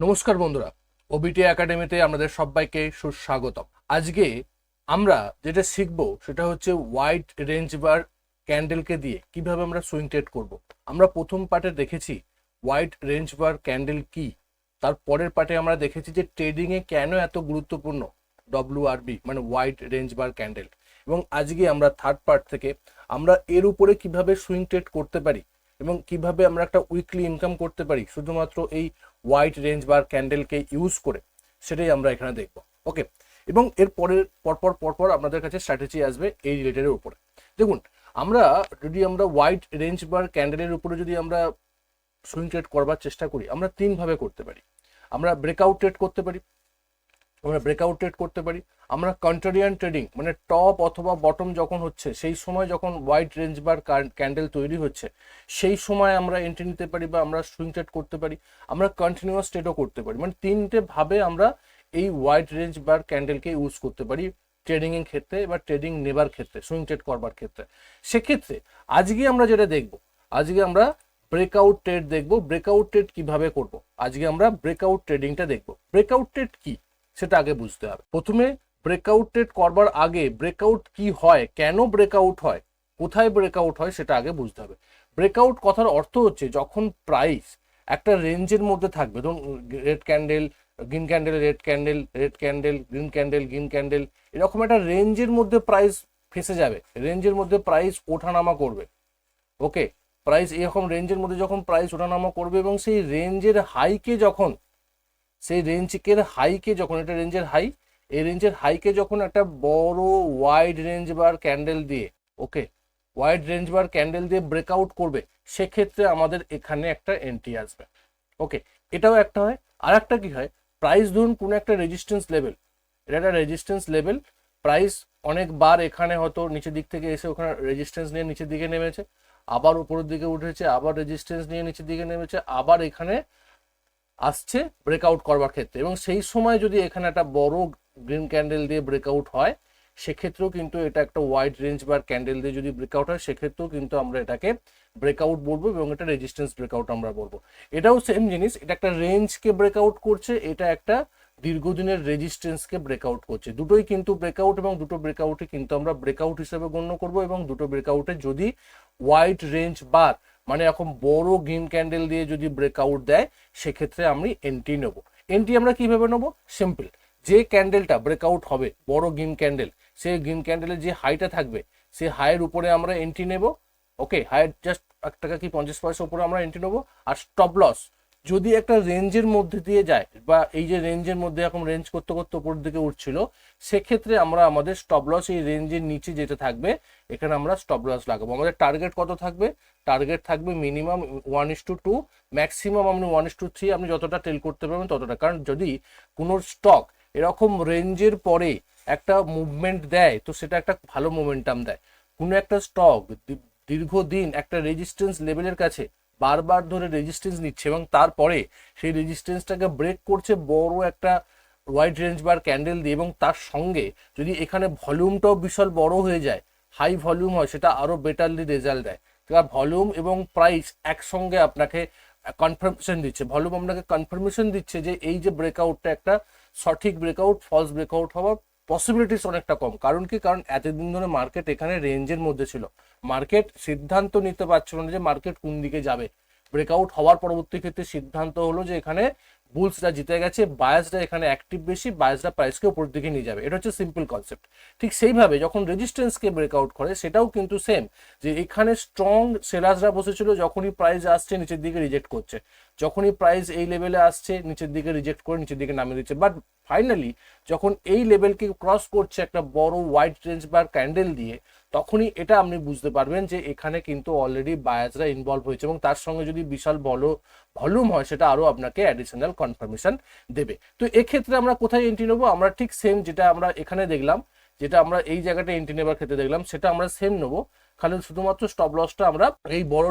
নমস্কার বন্ধুরা ওবিটি একাডেমিতে আমাদের সবাইকে সুস্বাগতম। আজকে আমরা যেটা শিখব সেটা হচ্ছে হোয়াইট রেঞ্জ বার ক্যান্ডেলকে দিয়ে কীভাবে আমরা সুইং ট্রেড করব। আমরা প্রথম পার্টে দেখেছি হোয়াইট রেঞ্জ বার ক্যান্ডেল কি। তার পরের পার্টে আমরা দেখেছি যে ট্রেডিং এ কেন এত গুরুত্বপূর্ণ ডব্লিউ ডব্লিউআরবি মানে হোয়াইট রেঞ্জ বার ক্যান্ডেল এবং আজকে আমরা থার্ড পার্ট থেকে আমরা এর উপরে কীভাবে সুইং ট্রেড করতে পারি এবং কীভাবে আমরা একটা উইকলি ইনকাম করতে পারি, শুধুমাত্র এই হোয়াইট রেঞ্জ বার ক্যান্ডেলকে ইউজ করে সেটাই আমরা এখানে দেখব। ওকে এবং এর পরের, পরপর পরপর আপনাদের কাছে স্ট্র্যাটেজি আসবে এই রিলেটেডের উপরে। দেখুন, আমরা যদি আমরা হোয়াইট রেঞ্জ বার ক্যান্ডেলের উপরে যদি আমরা সুইং ট্রেড করবার চেষ্টা করি, আমরা তিনভাবে করতে পারি। আমরা ব্রেকআউট ট্রেড করতে পারি। আমরা ব্রেকআউট ট্রেড করতে পারি। আমরা কন্ট্রারিয়ান ট্রেডিং মানে টপ অথবা বটম যখন হচ্ছে, সেই সময় যখন হোয়াইট রেঞ্জ বার ক্যান্ডেল তৈরি হচ্ছে, সেই সময় আমরা এন্ট্রি নিতে পারি বা আমরা সুইং ট্রেড করতে পারি, আমরা কন্টিনিউয়াস ট্রেডও করতে পারি। মানে তিনটে ভাবে আমরা এই হোয়াইট রেঞ্জ বার ক্যান্ডেলকে ইউজ করতে পারি ট্রেডিং এর ক্ষেত্রে বা ট্রেডিং নেবার ক্ষেত্রে সুইং ট্রেড করবার ক্ষেত্রে। সেক্ষেত্রে আজকে আমরা যেটা দেখব, আজকে আমরা ব্রেকআউট ট্রেড দেখব ব্রেকআউট ট্রেড কীভাবে করব? আজকে আমরা ব্রেকআউট ট্রেডিংটা দেখব। ব্রেকআউট ট্রেড কি? সেটা আগে বুঝতে হবে। প্রথমে ব্রেকআউট ট্রেড করবার আগে ব্রেকআউট কি হয়, কেন ব্রেকআউট হয়, কোথায় ব্রেকআউট হয় সেটা আগে বুঝতে হবে। ব্রেকআউট কথার অর্থ হচ্ছে যখন প্রাইস একটা রেঞ্জের মধ্যে থাকবে, ধরুন red candle green candle red candle red candle green candle green candle এরকম একটা রেঞ্জের মধ্যে প্রাইস ফেসে যাবে রেঞ্জের মধ্যে প্রাইস ওঠানামা করবে ওকে প্রাইস এরকম রেঞ্জের মধ্যে যখন প্রাইস ওঠানামা করবে এবং সেই রেঞ্জের হাইকে যখন, সেই রেঞ্জকের হাইকে যখন, এটা রেঞ্জের হাই এই রেঞ্জের হাইকে যখন একটা বড় ওয়াইড রেঞ্জ বার ক্যান্ডেল দিয়ে okay wide range bar candle দিয়ে ব্রেকআউট করবে, সেক্ষেত্রে আমাদের এখানে একটা এন্ট্রি আসবে ওকে এটাও একটা হয়। আর একটা কি হয়? প্রাইস ধরুন কোনো একটা রেজিস্ট্যান্স লেভেল এটা একটা রেজিস্ট্যান্স লেভেল প্রাইস অনেকবার এখানে হয়তো নিচের দিক থেকে এসে ওখানে রেজিস্ট্যান্স নিয়ে নিচের দিকে নেমেছে, আবার উপরের দিকে উঠেছে, আবার রেজিস্ট্যান্স নিয়ে নিচের দিকে নেমেছে, আবার এখানে আসছে ব্রেকআউট করবার ক্ষেত্রে। এবং সেই সময় যদি এখানে একটা বড় গ্রিন ক্যান্ডেল দিয়ে ব্রেকআউট হয়, সেক্ষেত্রেও কিন্তু এটা একটা হোয়াইট রেঞ্জ বা ক্যান্ডেল দিয়ে যদি ব্রেকআউট হয়, সেক্ষেত্রেও কিন্তু আমরা এটাকে ব্রেকআউট বলব এবং এটা রেজিস্ট্যান্স ব্রেকআউট আমরা বলব। এটাও সেম জিনিস, এটা একটা রেঞ্জকে ব্রেকআউট করছে, এটা একটা দীর্ঘদিনের রেজিস্ট্যান্সকে ব্রেকআউট করছে। দুটোই কিন্তু ব্রেকআউট এবং দুটো ব্রেকআউটে কিন্তু আমরা ব্রেকআউট হিসেবে গণ্য করব এবং দুটো ব্রেকআউটে যদি হোয়াইট রেঞ্জ বার মানে এখন বড় গ্রিন ক্যান্ডেল দিয়ে যদি ব্রেকআউট দেয়, সেক্ষেত্রে আমি এন্ট্রি নেব। এন্ট্রি আমরা কীভাবে নেব? সিম্পল যে ক্যান্ডেলটা ব্রেকআউট হবে, বড় গ্রিন ক্যান্ডেল সেই গ্রিন ক্যান্ডেলের যে হাইটা থাকবে, সেই হাইয়ের উপরে আমরা এন্ট্রি নেব ওকে হাইয়ের জাস্ট এক টাকা কি পঞ্চাশ পয়সা উপরে আমরা এন্ট্রি নেব, আর স্টপ লস যদি একটা রেঞ্জের মধ্যে দিয়ে যায়, বা এই যে রেঞ্জের মধ্যে এখন রেঞ্জ করতে করতে উপর দিকে উঠছিল, সেক্ষেত্রে আমরা আমাদের স্টপ লস এই রেঞ্জের নিচে যেটা থাকবে, এখানে আমরা স্টপ লস লাগাবো। আমাদের টার্গেট কত থাকবে? টার্গেট থাকবে minimum one is to two maximum আপনি ওয়ান ইস টু থ্রি আপনি যতটা টেল করতে পারবেন ততটা। কারণ যদি কোনো স্টক এরকম রেঞ্জের পরে একটা মুভমেন্ট দেয়, তো সেটা একটা ভালো মোমেন্টাম দেয়। কোনো একটা স্টক দীর্ঘদিন একটা রেজিস্ট্যান্স লেভেলের কাছে বারবার ধরে রেজিস্ট্যান্স নিচ্ছে এবং তারপরে সেই রেজিস্ট্যান্সটাকে ব্রেক করছে বড় একটা হোয়াইট রেঞ্জ বার ক্যান্ডেল দিয়ে এবং তার সঙ্গে যদি এখানে ভলিউমটাও বিশাল বড় হয়ে যায় হাই ভলিউম হয়, সেটা আরও বেটারলি রেজাল্ট দেয়। ভলিউম এবং প্রাইস একসঙ্গে আপনাকে কনফার্মেশন দিচ্ছে ভলিউম আপনাকে কনফার্মেশন দিচ্ছে যে এই যে ব্রেকআউটটা একটা সঠিক ব্রেকআউট ফলস ব্রেকআউট হওয়ার পসিবিলিটিস অনেকটা কম। কারণ কি? কারণ এতদিন ধরে মার্কেট এখানে রেঞ্জের মধ্যে ছিল। মার্কেট সিদ্ধান্ত নিতে পারছিল না যে মার্কেট কোন দিকে যাবে। ব্রেকআউট হওয়ার পরবর্তী ক্ষেত্রে সিদ্ধান্ত হলো যে এখানে বুলসরা জিতে গেছে বায়াসরা এখানে অ্যাক্টিভ বেশি বায়াসরা প্রাইসকে উপর দিকে নিয়ে যাবে। এটা হচ্ছে সিম্পল কনসেপ্ট ঠিক সেইভাবে যখন রেজিস্ট্যান্সকে ব্রেকআউট করে, সেটাও কিন্তু সেম যে এখানে স্ট্রং সেলার্সরা বসেছিল, যখনই প্রাইস আসছে, নিচের দিকে রিজেক্ট করছে। যখনই প্রাইস এই লেভেলে আসছে, নিচের দিকে রিজেক্ট করে নিচের দিকে নামিয়ে দিচ্ছে। বাট ফাইনালি যখন এই লেভেলকে ক্রস করছে একটা বড় হোয়াইট রেঞ্জ বা ক্যান্ডেল দিয়ে তখনই এটা আপনি বুঝতে পারবেন যে এখানে কিন্তু অলরেডি বায়াসরা ইনভলভ হয়েছে এবং তার সঙ্গে যদি বিশাল বড় ভলিউম হয়, সেটা আরও আপনাকে অ্যাডিশনাল কনফার্মেশন দেবে। তো এক্ষেত্রে আমরা কোথায় এন্ট্রি নেব? আমরা ঠিক সেম যেটা আমরা এখানে দেখলাম, যেটা আমরা এই জায়গাটা এন্ট্রি নেবার ক্ষেত্রে দেখলাম, সেটা আমরা সেম নেব। খালি শুধুমাত্র স্টপ লসটা আমরা এই বড়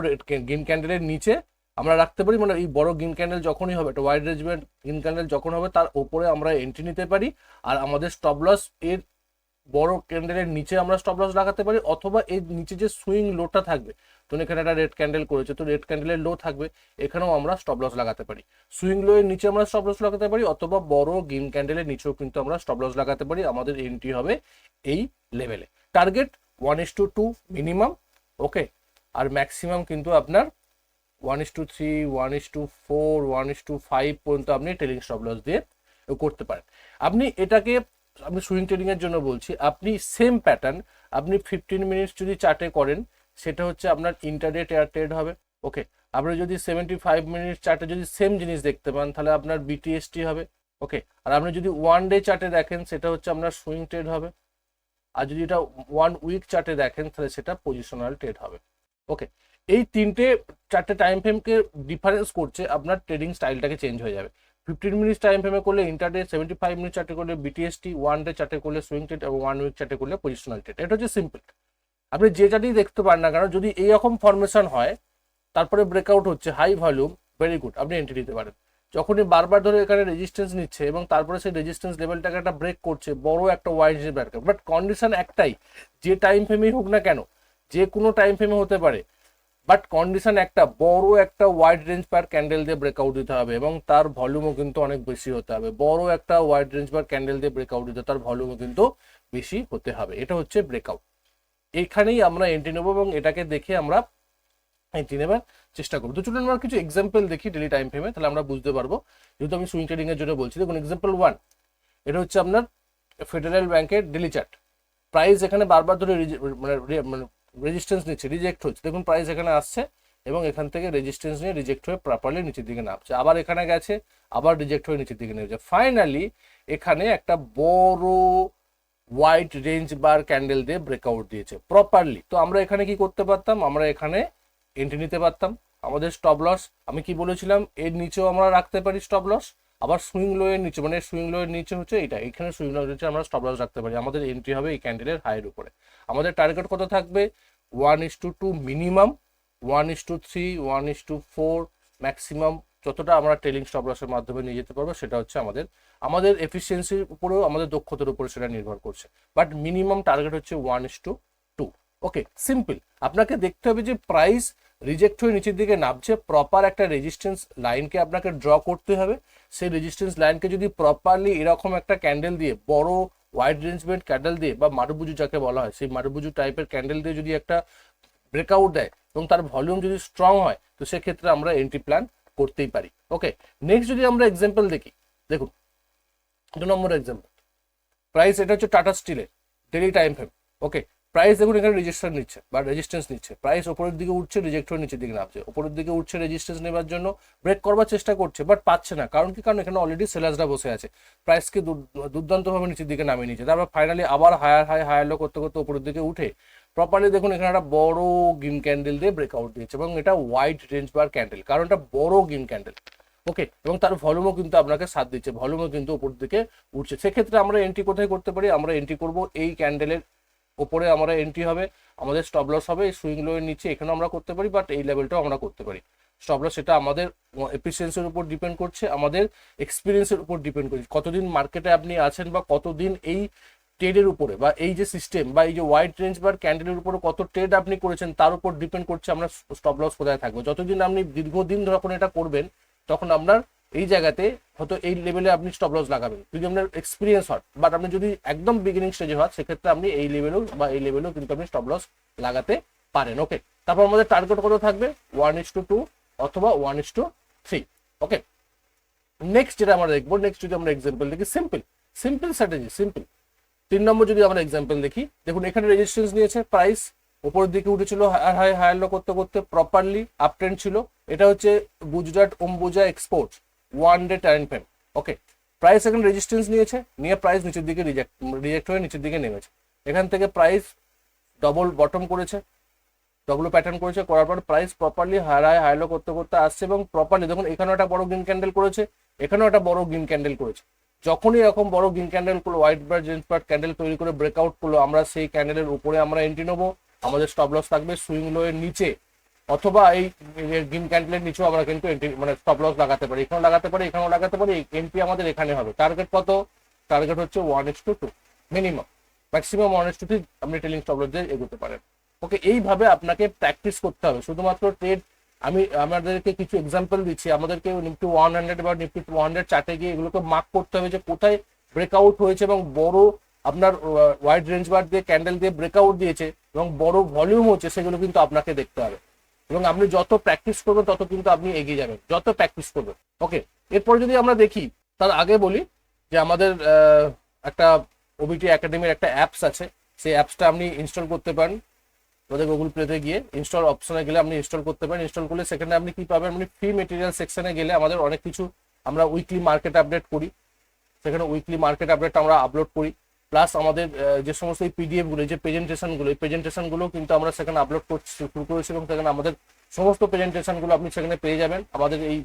গ্রিন ক্যান্ডেলের নিচে আমরা রাখতে পারি। মানে এই বড় গ্রিন ক্যান্ডেল যখনই হবে, একটা ওয়াইড রেঞ্জমেন্ট গ্রিন ক্যান্ডেল যখন হবে, তার উপরে আমরা এন্ট্রি নিতে পারি। আর আমাদের স্টপ লস এর বড় ক্যান্ডেলের নিচে আমরা স্টপ লস লাগাতে পারি অথবা এর নিচে যে সুইং লোটা থাকবে, তো এখানে একটা রেড ক্যান্ডেল করেছে, তো রেড ক্যান্ডেলের লো থাকবে, এখানেও আমরা স্টপ লস লাগাতে পারি। সুইং লো এর নিচে আমরা স্টপ লস লাগাতে পারি অথবা বড় গ্রিন ক্যান্ডেলের নিচেও কিন্তু আমরা স্টপ লস লাগাতে পারি, আমাদের এন্ট্রি হবে এই লেভেলে target one is to two minimum okay R maximum কিন্তু আপনার one is to three one is to four one is to five পর্যন্ত আপনি টেলিং স্টপ লস দিয়ে করতে পারেন। আপনি এটাকে আপনি সুইং ট্রেডিং এর জন্য বলছি, আপনি সেম প্যাটার্ন আপনি ফিফটিন মিনিটস যদি চার্টে করেন, সেটা হচ্ছে আপনার ইন্টারডে টেয়ার ট্রেড হবে ওকে আপনি যদি সেভেন্টি ফাইভ মিনিট চার্টে যদি সেম জিনিস দেখতে পান, তাহলে আপনার বিটিএসটি হবে ওকে আর আপনি যদি ওয়ান ডে চার্টে দেখেন, সেটা হচ্ছে আপনার সুইং ট্রেড হবে। আর যদি এটা ওয়ান উইক চার্টে দেখেন, তাহলে সেটা পজিশনাল ট্রেড হবে ওকে এই তিনটে, চারটে টাইম ফ্রেমকে ডিফারেন্স করছে, আপনার ট্রেডিং স্টাইলটাকে চেঞ্জ হয়ে যাবে। ফিফটিন মিনিটস টাইম ফ্রেমে করলে ইন্টারডে সেভেন্টি ফাইভ মিনিট চার্টে করলে বিটিএসটি ওয়ান ডে চার্টে করলে সুইং ট্রেড এবং ওয়ান উইক চার্টে করলে পজিশনাল ট্রেড এটা হচ্ছে সিম্পল আপনি যে চার্টেই দেখতে পান না কেন, যদি এইরকম ফরমেশন হয়, তারপরে ব্রেকআউট হচ্ছে হাই ভলিউম ভেরি গুড আপনি এন্ট্রি দিতে পারেন। যখনই বারবার ধরে এখানে রেজিস্ট্যান্স নিচ্ছে এবং তারপরে সেই রেজিস্ট্যান্স লেভেলটাকে একটা ব্রেক করছে, বড় একটা ওয়াইড ব্রেক বাট কন্ডিশন একটাই, যে টাইম ফ্রেমেই হোক না কেন, যে কোনো টাইম ফ্রেমে হতে পারে বাট কন্ডিশন একটা, বড় একটা ওয়াইড রেঞ্জ পার ক্যান্ডেল দিয়ে ব্রেকআউট দিতে হবে এবং তার ভলিউমও কিন্তু অনেক বেশি হতে হবে। বড় একটা ওয়াইড রেঞ্জ পার ক্যান্ডেল দিয়ে ব্রেকআউট দিতে, তার ভলিউমও কিন্তু বেশি হতে হবে। এটা হচ্ছে ব্রেকআউট এখানেই আমরা এন্ট্রি নেব এবং এটাকে দেখে আমরা এন্ট্রি নেবার চেষ্টা করব। তো চলুন আমরা কিছু এক্সাম্পল দেখি ডেলি টাইম ফ্রেমে তাহলে আমরা বুঝতে পারব। যেহেতু আমি সুইং ট্রেডিং এর জন্য বলছি, দেখুন এক্সাম্পল ওয়ান এটা হচ্ছে আপনার ফেডারেল ব্যাংকের ডেলি চার্ট প্রাইস এখানে বারবার ধরে মানে মানে রেজিস্ট্যান্স নিচ্ছে রিজেক্ট হচ্ছে। দেখুন প্রাইস এখানে আসছে এবং এখান থেকে রেজিস্ট্যান্স নিয়ে রিজেক্ট হয়ে প্রপারলি নিচের দিকে নামছে। আবার এখানে গেছে, আবার রিজেক্ট হয়ে নিচের দিকে নেমেছে। ফাইনালি এখানে একটা বড় হোয়াইট রেঞ্জ বার ক্যান্ডেল দিয়ে ব্রেকআউট দিয়েছে প্রপারলি তো আমরা এখানে কি করতে পারতাম? আমরা এখানে এন্ট্রি নিতে পারতাম। আমাদের স্টপ লস আমি কি বলেছিলাম? এর নিচেও আমরা রাখতে পারি স্টপ লস আবার সুইং লো এর নিচে মানে সুইং লো এর নিচে হচ্ছে এটা। এখানে সুইং লো এর নিচে আমরা স্টপ লস রাখতে পারি। আমাদের এন্ট্রি হবে এই ক্যান্ডেলের হাইয়ের উপরে। আমাদের টার্গেট কত থাকবে? One is to two minimum one is to three one is to four maximum যতটা আমরা ট্রেলিং স্টপ লসের মাধ্যমে নিয়ে যেতে পারব, সেটা হচ্ছে আমাদের আমাদের এফিসিয়েন্সির উপরেও, আমাদের দক্ষতার উপরে সেটা নির্ভর করছে। বাট মিনিমাম টার্গেট হচ্ছে one is to two okay simple আপনাকে দেখতে হবে যে প্রাইস রিজেক্ট হয়ে নিচের দিকে নামছে প্রপার একটা রেজিস্ট্যান্স লাইনকে আপনাকে ড্র করতে হবে। সেই রেজিস্ট্যান্স লাইনকে যদি প্রপারলি এরকম একটা ক্যান্ডেল দিয়ে, বড় ওয়াইড রেঞ্জমেন্ট ক্যান্ডেল দিয়ে বা মারুবুজু যাকে বলা হয়, সেই মারুবুজু টাইপের ক্যান্ডেল দিয়ে যদি একটা ব্রেকআউট দেয় এবং তার ভলিউম যদি স্ট্রং হয়, তো সেক্ষেত্রে আমরা এন্ট্রি প্ল্যান করতেই পারি। ওকে নেক্সট যদি আমরা এক্সাম্পল দেখি, দেখুন, দু নম্বর এক্সাম্পল প্রাইস এটা হচ্ছে টাটা স্টিলের daily time frame okay price দেখুন, এখানে রেজিস্টার নিচ্ছে বা রেজিস্ট্যান্স নিচ্ছে। প্রাইস ওপরের দিকে উঠছে রিজেক্ট হয়ে নিচের দিকে নামছে। ওপরের দিকে উঠছে রেজিস্ট্যান্স নেবার জন্য ব্রেক করবার চেষ্টা করছে বাট পাচ্ছে না। কারণ কি? কারণ এখানে অলরেডি সেলার্সরা বসে আছে। প্রাইসকে দুর্দান্তভাবে নিচের দিকে নামিয়ে নিচ্ছে। তারপর ফাইনালি আবার হায়ার হাই হায়ার লো করতে করতে উপরের দিকে উঠে প্রপারলি দেখুন, এখানে একটা বড় গিম ক্যান্ডেল দিয়ে ব্রেকআউট দিয়েছে এবং এটা হোয়াইট রেঞ্জ বার ক্যান্ডেল কারণ এটা বড় গিম ক্যান্ডেল ওকে এবং তার ভলিউমও কিন্তু আপনাকে সাথ দিচ্ছে। ভলিউমও কিন্তু উপর দিকে উঠছে। সেক্ষেত্রে আমরা এন্ট্রি কোথায় করতে পারি? আমরা এন্ট্রি করব এই ক্যান্ডেলের ওপরে আমরা এন্ট্রি হবে, আমাদের স্টপ লস হবে সুইং লোয়ের নিচে এখানেও আমরা করতে পারি বাট এই লেভেলটাও আমরা করতে পারি। স্টপ লস সেটা আমাদের এফিসিয়েন্সির উপর ডিপেন্ড করছে, আমাদের এক্সপিরিয়েন্সের উপর ডিপেন্ড করছে। কতদিন মার্কেটে আপনি আছেন বা কতদিন এই ট্রেডের উপরে বা এই যে সিস্টেম বা এই যে ওয়াইড রেঞ্জ বা ক্যান্ডেলের উপরে কত ট্রেড আপনি করেছেন, তার উপর ডিপেন্ড করছে আমরা স্টপ লস কোথায় থাকব। যতদিন আপনি দীর্ঘদিন যখন এটা করবেন, তখন আপনার এই জায়গাতে হয়তো এই লেভেলে আপনি স্টপ লস লাগাবেন। যদি আপনার এক্সপিরিয়েন্স হয় বাট আপনি যদি একদম বিগিনিং স্টেজে হয়, সেক্ষেত্রে আপনি এই লেভেলেও বা এই লেভেলেও কিন্তু আপনি স্টপ লস লাগাতে পারেন ওকে তারপর আমাদের টার্গেট কত থাকবে? ওয়ান ইস টু টু অথবা one is to three okay next যেটা আমরা দেখব নেক্সট যদি আমরা এক্সাম্পল দেখি সিম্পল সিম্পল স্ট্র্যাটেজি সিম্পল তিন নম্বর যদি আমরা এক্সাম্পল দেখি, দেখুন এখানে রেজিস্ট্যান্স নিয়েছে প্রাইস উপরের দিকে উঠেছিল হায়ার হাই হায়ার লো করতে করতে প্রপারলি আপ ট্রেন্ড ছিল। এটা হচ্ছে Gujarat Ambuja export one day time frame okay price এখানে রেজিস্ট্যান্স নিয়েছে, নিয়ে প্রাইস নিচের দিকে রিজেক্ট রিজেক্ট হয়ে নিচের দিকে নেমেছে। এখান থেকে প্রাইস ডবল বটম করেছে ডবল প্যাটার্ন করেছে, করার পর price properly high high low করতে করতে আসছে এবং প্রপারলি দেখুন, এখানেও একটা বড় গ্রিন ক্যান্ডেল করেছে, এখানেও একটা বড় গ্রিন ক্যান্ডেল করেছে। যখনই এরকম বড় গ্রিন ক্যান্ডেল করল হোয়াইট বার জেন্স পার্ট ক্যান্ডেল তৈরি করে ব্রেকআউট করল আমরা সেই ক্যান্ডেলের উপরে আমরা এন্ট্রি নেব, আমাদের স্টপ লস থাকবে সুইং লো এর নিচে। অথবা এই গ্রিন ক্যান্ডেলের নিচেও আমরা কিন্তু এন্ট্রি মানে স্টপ লস লাগাতে পারি, এখানেও লাগাতে পারি, এখানেও লাগাতে পারি এন্ট্রি আমাদের এখানে হবে। টার্গেট কত? টার্গেট হচ্ছে one is to two minimum maximum one is to three আপনি টেলিং স্টপ লস দিয়ে এগোতে পারেন। ওকে এইভাবে আপনাকে প্র্যাকটিস করতে হবে। শুধুমাত্র ট্রেড আমি, আমাদেরকে কিছু এক্সাম্পল দিচ্ছি। আমাদেরকে নিফটি ওয়ান হান্ড্রেড বা নিফটি টু হান্ড্রেড চার্টে গিয়ে এগুলোকে মার্ক করতে হবে যে কোথায় ব্রেকআউট হয়েছে এবং বড় আপনার ওয়াইড রেঞ্জ বার দিয়ে ক্যান্ডেল দিয়ে ব্রেকআউট দিয়েছে এবং বড় ভলিউম হচ্ছে, সেগুলো কিন্তু আপনাকে দেখতে হবে। এবং আপনি যত প্র্যাকটিস করবেন, তত কিন্তু আপনি এগিয়ে যাবেন। যত প্র্যাকটিস করবেন। ওকে এরপর যদি আমরা দেখি, তার আগে বলি যে আমাদের একটা ওবিটি একাডেমির একটা অ্যাপস আছে। সেই অ্যাপসটা আপনি ইনস্টল করতে পারেন। আমাদের গুগল প্লেতে গিয়ে ইনস্টল অপশনে গেলে আপনি ইনস্টল করতে পারেন। ইনস্টল করলে সেখানে আপনি কি পাবেন? আপনি ফ্রি মেটেরিয়াল সেকশনে গেলে আমাদের অনেক কিছু আমরা উইকলি মার্কেট আপডেট করি। সেখানে উইকলি মার্কেট আপডেট আমরা আপলোড করি। প্লাস আমাদের যে সমস্ত এই পিডিএফগুলো যে প্রেজেন্টেশনগুলো, এই প্রেজেন্টেশনগুলো কিন্তু আমরা সেখানে আপলোড করছি, শুরু করেছি এবং সেখানে আমাদের সমস্ত প্রেজেন্টেশনগুলো আপনি সেখানে পেয়ে যাবেন। আমাদের এই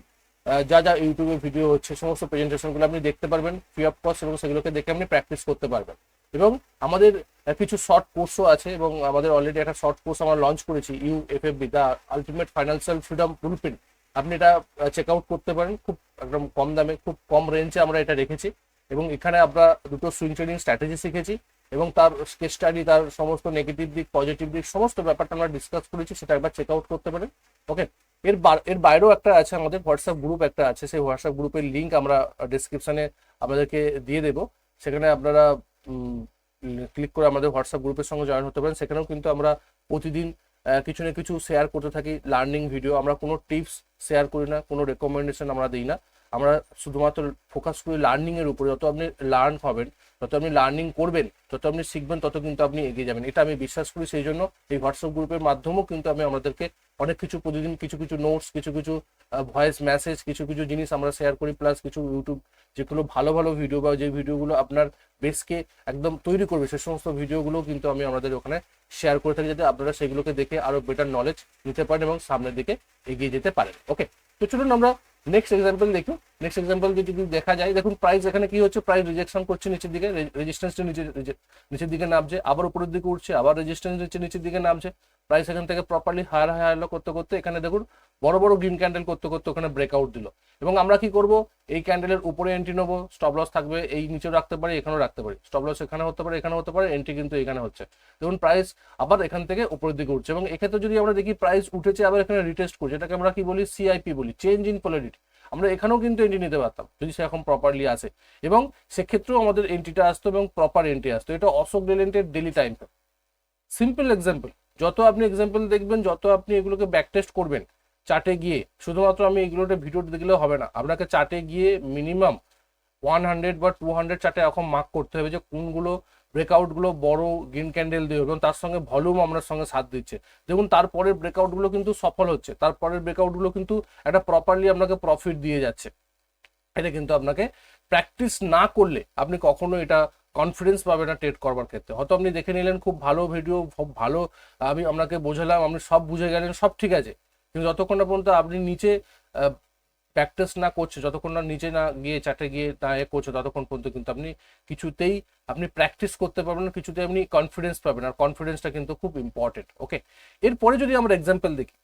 যা যা ইউটিউবে ভিডিও হচ্ছে, সমস্ত প্রেজেন্টেশনগুলো আপনি দেখতে পারবেন ফ্রি অফ কস্ট এবং সেগুলোকে দেখে আপনি প্র্যাকটিস করতে পারবেন। এবং আমাদের কিছু শর্ট কোর্সও আছে এবং আমাদের অলরেডি একটা শর্ট কোর্স আমরা লঞ্চ করেছি U F F B the ultimate financial freedom blueprint আপনি এটা চেক আউট করতে পারেন, খুব একদম কম দামে, খুব কম রেঞ্জে আমরা এটা রেখেছি। এবং এখানে আমরা দুটো সুইং ট্রেডিং স্ট্র্যাটেজি শিখেছি এবং তার কেস স্টাডি তার সমস্ত নেগেটিভ দিক পজিটিভ দিক, সমস্ত ব্যাপারটা আমরা ডিসকাস করেছি, সেটা একবার চেক আউট করতে পারেন। ওকে এর এর বাইরেও একটা আছে, আমাদের হোয়াটসঅ্যাপ গ্রুপ একটা আছে, সেই হোয়াটসঅ্যাপ গ্রুপের লিঙ্ক আমরা ডিসক্রিপশনে আপনাদেরকে দিয়ে দেবো। সেখানে আপনারা ক্লিক করে আমাদের হোয়াটসঅ্যাপ গ্রুপের সঙ্গে জয়েন হতে পারেন। সেখানেও কিন্তু আমরা প্রতিদিন কিছু না কিছু শেয়ার করতে থাকি লার্নিং ভিডিও আমরা কোনো টিপস শেয়ার করি না, কোনো রেকমেন্ডেশন আমরা দিই না। আমরা শুধুমাত্র ফোকাস করি লার্নিং এর উপরে, যত আপনি লার্ন হবেন, যত আপনি লার্নিং করবেন, যত আপনি শিখবেন, তত কিন্তু আপনি এগিয়ে যাবেন। এটা আমি বিশ্বাস করি, সেই জন্য এই হোয়াটসঅ্যাপ গ্রুপের মাধ্যমেও কিন্তু আমি আমাদেরকে অনেক কিছু প্রতিদিন কিছু কিছু নোটস কিছু কিছু ভয়েস মেসেজ কিছু কিছু জিনিস আমরা শেয়ার করি প্লাস কিছু ইউটিউব যেগুলো ভালো ভালো ভিডিও বা যে ভিডিওগুলো আপনার বেসকে একদম তৈরি করবে, সে সমস্ত ভিডিওগুলো কিন্তু আমি আমাদের ওখানে শেয়ার করে থাকি, যাতে আপনারা সেগুলোকে দেখে আরও বেটার নলেজ নিতে পারেন এবং সামনের দিকে এগিয়ে যেতে পারেন। ওকে তো চলুন আমরা নেক্সট এক্সাম্পল দেখি নেক্সট এক্সাম্পল যদি দেখা যায়, দেখুন প্রাইস এখানে কি হচ্ছে? প্রাইস রিজেকশন করছে নিচের দিকে রেজিস্ট্যান্সটা নিচে নিচের দিকে নামছে, আবার উপরের দিকে উঠছে, আবার রেজিস্ট্যান্স নিচে নিচের দিকে নামছে। প্রাইস এখান থেকে প্রপারলি হায়ার হায়ার করতে করতে এখানে দেখুন বড় বড় গ্রিন ক্যান্ডেল করতে করতে ওখানে ব্রেকআউট দিল। এবং আমরা কি করব? এই ক্যান্ডেলের উপরে এন্ট্রি নেব স্টপ লস থাকবে, এই নিচেও রাখতে পারি, এখানেও রাখতে পারি। স্টপ লস এখানে হতে পারে এখানে হতে পারে এন্ট্রি কিন্তু এখানে হচ্ছে। দেখুন প্রাইস আবার এখান থেকে উপরের দিকে উঠছে। এবং এক্ষেত্রে যদি আমরা দেখি প্রাইস উঠেছে, আবার এখানে রিটেস্ট করছে, এটাকে আমরা কি বলি? সিআইপি বলি। চেঞ্জ ইন পোলারিটি আমরা এখানেও কিন্তু এন্ট্রি নিতে পারতাম, যদি সেরকম প্রপারলি আসে এবং সেক্ষেত্রেও আমাদের এন্ট্রিটা আসতো এবং প্রপার এন্ট্রি আসতো। এটা অশোক লেলেন্টের ডেলি টাইম সিম্পল এক্সাম্পল যত আপনি এক্সাম্পল দেখবেন, যত আপনি এগুলোকে ব্যাক টেস্ট করবেন চার্টে গিয়ে, শুধুমাত্র আমি এগুলোতে ভিডিও দেখলেও হবে না। আপনাকে চার্টে গিয়ে মিনিমাম ওয়ান হান্ড্রেড বা টু হান্ড্রেড চার্টে এখন মার্ক করতে হবে যে কোনগুলো ব্রেকআউটগুলো বড় গ্রিন ক্যান্ডেল দিয়ে এবং তার সঙ্গে ভলিউম আপনার সঙ্গে সাথ দিচ্ছে। দেখুন, তারপরের ব্রেকআউটগুলো কিন্তু সফল হচ্ছে। তারপরের ব্রেকআউটগুলো কিন্তু একটা প্রপারলি আপনাকে প্রফিট দিয়ে যাচ্ছে। এটা কিন্তু আপনাকে প্র্যাকটিস না করলে আপনি কখনো এটা কনফিডেন্স পাবে না ট্রেড করবার ক্ষেত্রে। হয়তো আপনি দেখে নিলেন, খুব ভালো ভিডিও খুব ভালো, আমি আপনাকে বোঝালাম, আপনি সব বুঝে গেলেন, সব ঠিক আছে। কিন্তু যতক্ষণ না পর্যন্ত আপনি নিচে প্র্যাকটিস না করছে, যতক্ষণ না নিচে না গিয়ে চাটে গিয়ে না এ করছে, ততক্ষণ পর্যন্ত কিন্তু আপনি কিছুতেই আপনি প্র্যাকটিস করতে পারবেন না, কিছুতেই আপনি কনফিডেন্স পাবেন আর কনফিডেন্সটা কিন্তু খুব ইম্পর্টেন্ট ওকে এরপরে যদি আমরা এক্সাম্পল দেখি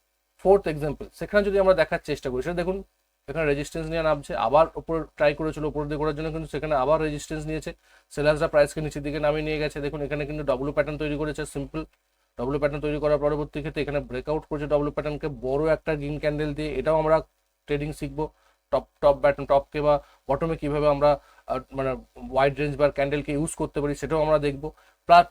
ফোর্থ এক্সাম্পল সেখানে যদি আমরা দেখার চেষ্টা করি, সেটা দেখুন, এখানে রেজিস্ট্যান্স নিয়ে নামছে, আবার উপর ট্রাই করেছিল, উপর দিয়ে করার জন্য কিন্তু সেখানে আবার রেজিস্ট্যান্স নিয়েছে সেলার্সরা প্রাইসকে নিচের দিকে নামিয়ে নিয়ে গেছে, দেখুন এখানে কিন্তু ডব্লু প্যাটার্ন তৈরি করেছে সিম্পল ডব্লু প্যাটার্ন তৈরি করার পরবর্তী ক্ষেত্রে এখানে ব্রেকআউট করছে ডব্লু প্যাটার্নকে বড় একটা গ্রিন ক্যান্ডেল দিয়ে, এটাও আমরা ট্রেডিং শিখব টপ টপ ব্যাটন টপকে বা বটমে কীভাবে আমরা মানে ওয়াইড রেঞ্জ বা ক্যান্ডেলকে ইউজ করতে পারি সেটাও আমরা দেখব।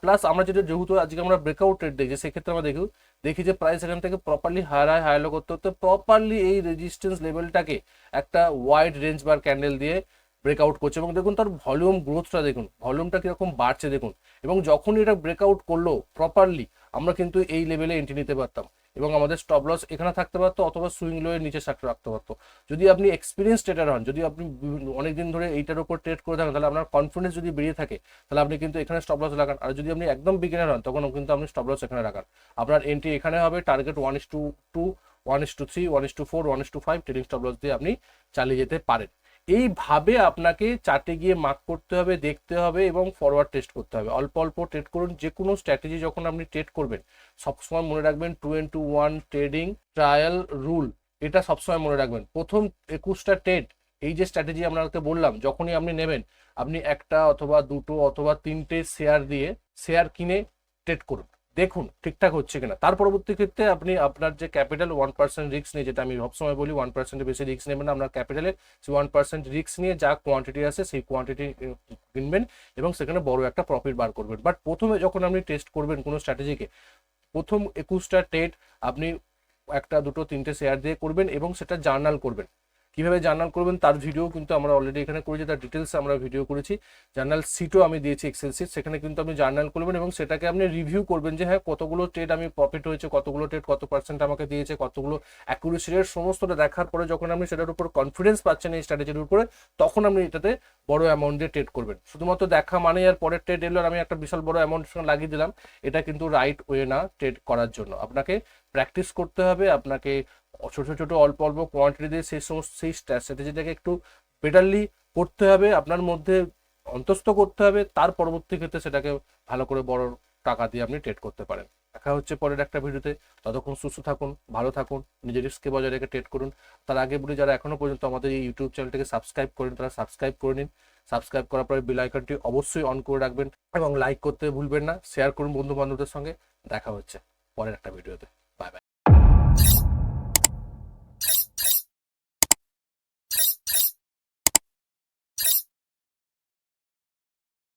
প্লাস আমরা যেটা যেহেতু আজকে আমরা ব্রেকআউট রেট দেখছি, সেক্ষেত্রে আমরা দেখি দেখি যে প্রাইস এখান থেকে প্রপারলি হায়ার হাই হায়ার করতে করতে প্রপারলি এই রেজিস্ট্যান্স লেভেলটাকে একটা ওয়াইড রেঞ্জ বার ক্যান্ডেল দিয়ে ব্রেকআউট করছে। এবং দেখুন তার ভলিউম গ্রোথটা দেখুন ভলিউমটা কীরকম বাড়ছে দেখুন। এবং যখনই এটা ব্রেকআউট করল প্রপারলি আমরা কিন্তু এই লেভেলে এন্ট্রি নিতে পারতাম। এবং আমাদের স্টপ লস এখানে থাকতে পারতো অথবা সুইং লো এর নিচে রাখতে পারতো। যদি আপনি এক্সপিরিয়েন্স ট্রেডার হন, যদি আপনি বিভিন্ন- অনেকদিন ধরে এইটার উপর ট্রেড করে থাকেন, তাহলে আপনার কনফিডেন্স যদি বেরিয়ে থাকে, তাহলে আপনি কিন্তু এখানে স্টপ লস লাগান। আর যদি আপনি একদম বিগিনার হন তখন কিন্তু আপনি স্টপ লস এখানে রাখান আপনার এন্ট্রি এখানে হবে target one is two two one is two three one is two four one is two five trading stop loss দিয়ে আপনি চালিয়ে যেতে পারেন। এইভাবে আপনাকে চার্টে গিয়ে মার্ক করতে হবে, দেখতে হবে এবং ফরওয়ার্ড টেস্ট করতে হবে। অল্প অল্প ট্রেড করুন। যে কোনো স্ট্র্যাটেজি যখন আপনি ট্রেড করবেন, সবসময় মনে রাখবেন two and two one trading trial rule এটা সবসময় মনে রাখবেন। প্রথম একুশটা ট্রেড এই যে স্ট্র্যাটেজি আপনাকে বললাম, যখনই আপনি নেবেন, আপনি একটা অথবা দুটো অথবা তিনটে শেয়ার দিয়ে শেয়ার কিনে ট্রেড করুন। দেখুন, ঠিকঠাক হচ্ছে কিনা। তার পরবর্তী ক্ষেত্রে আপনি আপনার যে ক্যাপিটাল ওয়ান পার্সেন্ট রিস্ক নিয়ে যেটা আমি সবসময় বলি ওয়ান পার্সেন্টের বেশি রিস্ক নেবেন আপনার ক্যাপিটালে সেই ওয়ান পার্সেন্ট রিস্ক নিয়ে যা কোয়ান্টিটি আছে সেই কোয়ান্টিটি কিনবেন এবং সেখানে বড় একটা প্রফিট বার করবেন। বাট প্রথমে যখন আপনি টেস্ট করবেন কোনো স্ট্র্যাটেজিকে প্রথম একুশটা ট্রেড আপনি একটা, দুটো, তিনটে শেয়ার দিয়ে করবেন এবং সেটা জার্নাল করবেন। কীভাবে জার্নাল করবেন তার ভিডিও কিন্তু আমরা অলরেডি এখানে করেছি, তার ডিটেলস আমরা ভিডিও করেছি। জার্নাল সিটও আমি দিয়েছি এক্সেল সিট সেখানে কিন্তু আপনি জার্নাল করবেন এবং সেটাকে আপনি রিভিউ করবেন যে হ্যাঁ কতগুলো ট্রেড আমি প্রফিট হয়েছে, কতগুলো ট্রেড কত পার্সেন্ট আমাকে দিয়েছে, কতগুলো অ্যাকুরেসি রেট সমস্তটা দেখার পরে যখন আপনি সেটার উপর কনফিডেন্স পাচ্ছেন এই স্ট্র্যাটেজির উপরে, তখন আপনি এটাতে বড় অ্যামাউন্ট দিয়ে ট্রেড করবেন। শুধুমাত্র দেখা মানে আর পরের ট্রেড এলো আমি একটা বিশাল বড় অ্যামাউন্ট লাগিয়ে দিলাম। এটা কিন্তু রাইট ওয়ে না ট্রেড করার জন্য। আপনাকে প্র্যাকটিস করতে হবে, আপনাকে ছোট ছোট অল্প অল্প কোয়ান্টিটি দিয়ে সেই সমস্ত, সেই স্ট্র্যাটেজিটাকে একটু বেটারলি করতে হবে, আপনার মধ্যে অন্তস্থ করতে হবে, তার পরবর্তী ক্ষেত্রে সেটাকে ভালো করে বড় টাকা দিয়ে আপনি ট্রেড করতে পারেন। দেখা হচ্ছে পরের একটা ভিডিওতে, ততক্ষণ সুস্থ থাকুন, ভালো থাকুন, নিজের রিস্ককে বজায় রেখে ট্রেড করুন। তার আগে বলি, যারা এখনও পর্যন্ত আমাদের এই ইউটিউব চ্যানেলটাকে সাবস্ক্রাইব করেন, তারা সাবস্ক্রাইব করে নিন। সাবস্ক্রাইব করার পরে বেল আইকনটি অবশ্যই অন করে রাখবেন এবং লাইক করতে ভুলবেন না। শেয়ার করুন বন্ধু বান্ধবদের সঙ্গে। দেখা হচ্ছে পরের একটা ভিডিওতে।